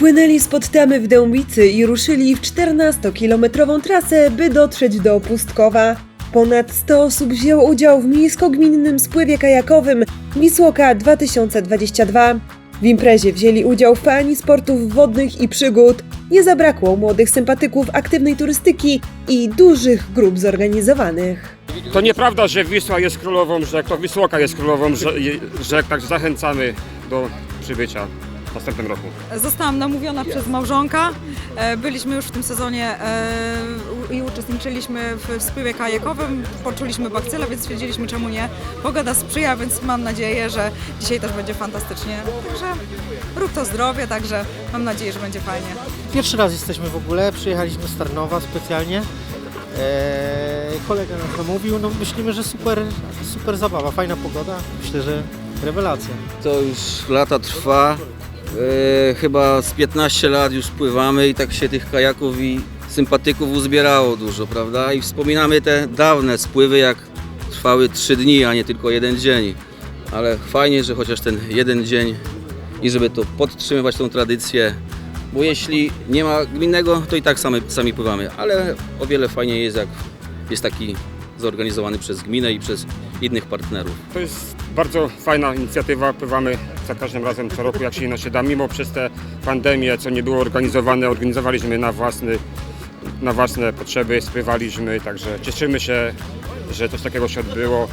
Wypłynęli spod tamy w Dębicy i ruszyli w 14-kilometrową trasę, by dotrzeć do Pustkowa. Ponad 100 osób wzięło udział w miejsko-gminnym spływie kajakowym Wisłoka 2022. W imprezie wzięli udział fani sportów wodnych i przygód. Nie zabrakło młodych sympatyków aktywnej turystyki i dużych grup zorganizowanych. To nieprawda, że Wisła jest królową rzek, to Wisłoka jest królową rze- rzek, tak zachęcamy do przybycia w następnym roku. Zostałam namówiona przez małżonka. E, Byliśmy już w tym sezonie e, i uczestniczyliśmy w, spływie kajakowym. Poczuliśmy bakcylę, więc stwierdziliśmy czemu nie. Pogoda sprzyja, więc mam nadzieję, że dzisiaj też będzie fantastycznie. Także rób to zdrowie, także mam nadzieję, że będzie fajnie. Pierwszy raz jesteśmy w ogóle, przyjechaliśmy z Tarnowa specjalnie. Eee, kolega nas namówił, no myślimy, że super, super zabawa, fajna pogoda, myślę, że rewelacja. To już lata trwa. E, chyba z 15 lat już pływamy i tak się tych kajaków i sympatyków uzbierało dużo, prawda? I wspominamy te dawne spływy, jak trwały 3 dni, a nie tylko jeden dzień. Ale fajnie, że chociaż ten jeden dzień i żeby to podtrzymywać tą tradycję, bo jeśli nie ma gminnego, to i tak sami, sami pływamy, ale o wiele fajniej jest, jak jest taki zorganizowany przez gminę i przez innych partnerów. To jest bardzo fajna inicjatywa, pływamy za każdym razem co roku jak się się da, mimo przez tę pandemię, co nie było organizowane, organizowaliśmy na, własny, na własne potrzeby, spływaliśmy, także cieszymy się, że coś takiego się odbyło.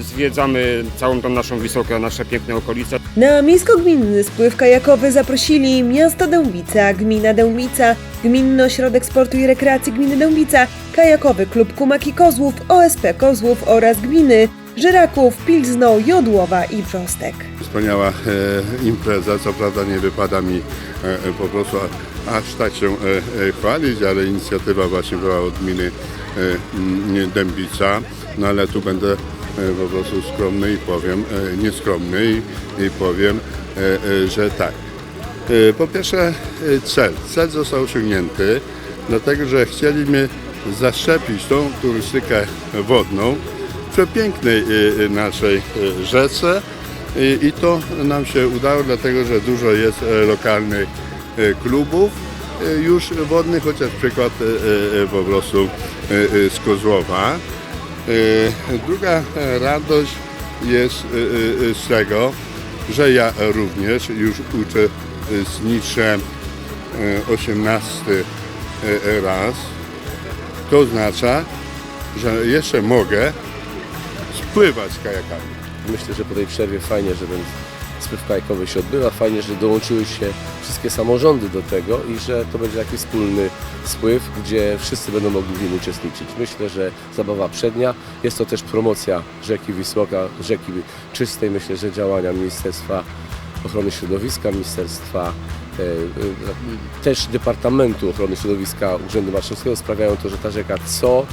Zwiedzamy całą tą naszą Wisłokę, nasze piękne okolice. Na miejsko-gminny spływ kajakowy zaprosili miasto Dębica, gmina Dębica, Gminny Ośrodek Sportu i Rekreacji Gminy Dębica, Kajakowy Klub Kumaki Kozłów, OSP Kozłów oraz gminy Żyraków, Pilzno, Jodłowa i Brzostek. Wspaniała e, impreza, co prawda nie wypada mi e, e, po prostu aż tak się e, e, chwalić, ale inicjatywa właśnie była od gminy e, Dębica, no ale tu będę e, po prostu skromny i powiem, nieskromny i, powiem, że tak. Po pierwsze cel. Cel został osiągnięty, dlatego że chcieliśmy zaszczepić tą turystykę wodną przepięknej e, e, naszej e, rzece i, to nam się udało, dlatego że dużo jest e, lokalnych e, klubów e, już wodnych, chociaż przykład po prostu z Kozłowa. Druga radość jest z tego, że ja również już uczestniczę e, 18 e, raz. To oznacza, że jeszcze mogę spływać kajakami. Myślę, że po tej przerwie fajnie, że ten spływ kajakowy się odbywa, fajnie, że dołączyły się wszystkie samorządy do tego i że to będzie taki wspólny spływ, gdzie wszyscy będą mogli w nim uczestniczyć. Myślę, że zabawa przednia, jest to też promocja rzeki Wisłoka, rzeki czystej, myślę, że działania Ministerstwa Ochrony Środowiska, Ministerstwa e, e, też Departamentu Ochrony Środowiska Urzędu Marszałkowskiego sprawiają to, że ta rzeka co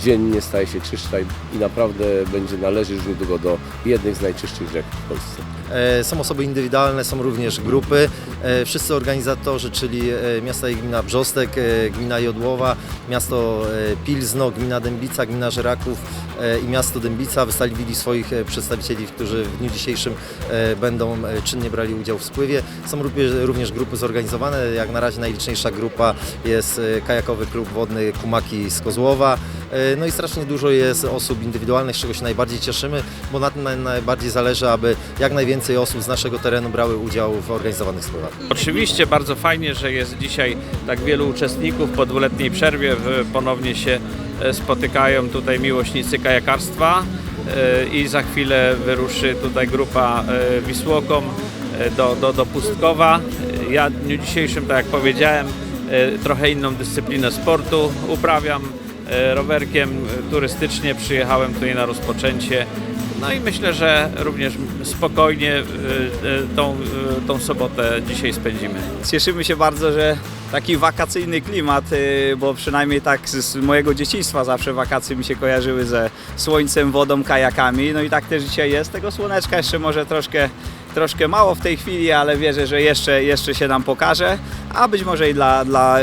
dziennie staje się czystsza i, naprawdę będzie należeć już niedługo do jednych z najczystszych rzek w Polsce. E, Są osoby indywidualne, są również grupy. E, Wszyscy organizatorzy, czyli e, miasta i gmina Brzostek, gmina Jodłowa, miasto Pilzno, gmina Dębica, gmina Żeraków i miasto Dębica wystawili swoich e, przedstawicieli, którzy w dniu dzisiejszym e, będą e, czynnie brali udział w spływie. Są również- grupy zorganizowane. Jak na razie najliczniejsza grupa jest e, kajakowy klub wodny Kumaki z Kozłowa. E, No i strasznie dużo jest osób indywidualnych, z czego się najbardziej cieszymy, bo na tym naj- najbardziej zależy, aby jak najwięcej osób z naszego terenu brały udział w organizowanych spływach. Oczywiście bardzo fajnie, że jest dzisiaj tak wielu uczestników po dwuletniej przerwie. Ponownie się e, spotykają tutaj miłośnicy kajakarstwa e, i za chwilę wyruszy tutaj grupa e, Wisłoką e, do, do, do Pustkowa. E, Ja w dniu dzisiejszym, tak jak powiedziałem, e, trochę inną dyscyplinę sportu uprawiam. E, Rowerkiem e, turystycznie przyjechałem tutaj na rozpoczęcie. No i myślę, że również spokojnie e, e, tą, e, tą sobotę dzisiaj spędzimy. Cieszymy się bardzo, że taki wakacyjny klimat, y, bo przynajmniej tak z mojego dzieciństwa zawsze wakacje mi się kojarzyły ze słońcem, wodą, kajakami. No i tak też dzisiaj jest. Tego słoneczka jeszcze może troszkę, troszkę mało w tej chwili, ale wierzę, że jeszcze, jeszcze się nam pokaże. A być może i dla, dla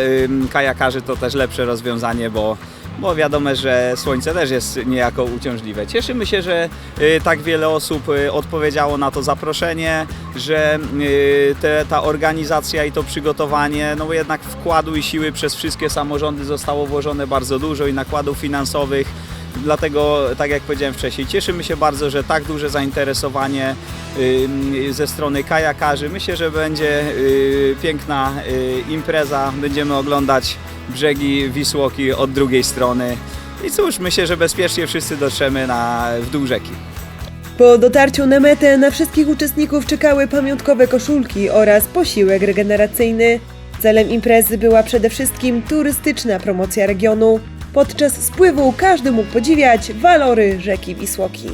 kajakarzy to też lepsze rozwiązanie, bo bo wiadomo, że słońce też jest niejako uciążliwe. Cieszymy się, że y, tak wiele osób y, odpowiedziało na to zaproszenie, że y, te, ta organizacja i to przygotowanie, no bo jednak wkładu i siły przez wszystkie samorządy zostało włożone bardzo dużo i nakładów finansowych. Dlatego, tak jak powiedziałem wcześniej, cieszymy się bardzo, że tak duże zainteresowanie ze strony kajakarzy. Myślę, że będzie y, piękna y, impreza. Będziemy oglądać brzegi Wisłoki od drugiej strony. I cóż, myślę, że bezpiecznie wszyscy dotrzemy na, w dół rzeki. Po dotarciu na metę na wszystkich uczestników czekały pamiątkowe koszulki oraz posiłek regeneracyjny. Celem imprezy była przede wszystkim turystyczna promocja regionu. Podczas spływu każdy mógł podziwiać walory rzeki Wisłoki.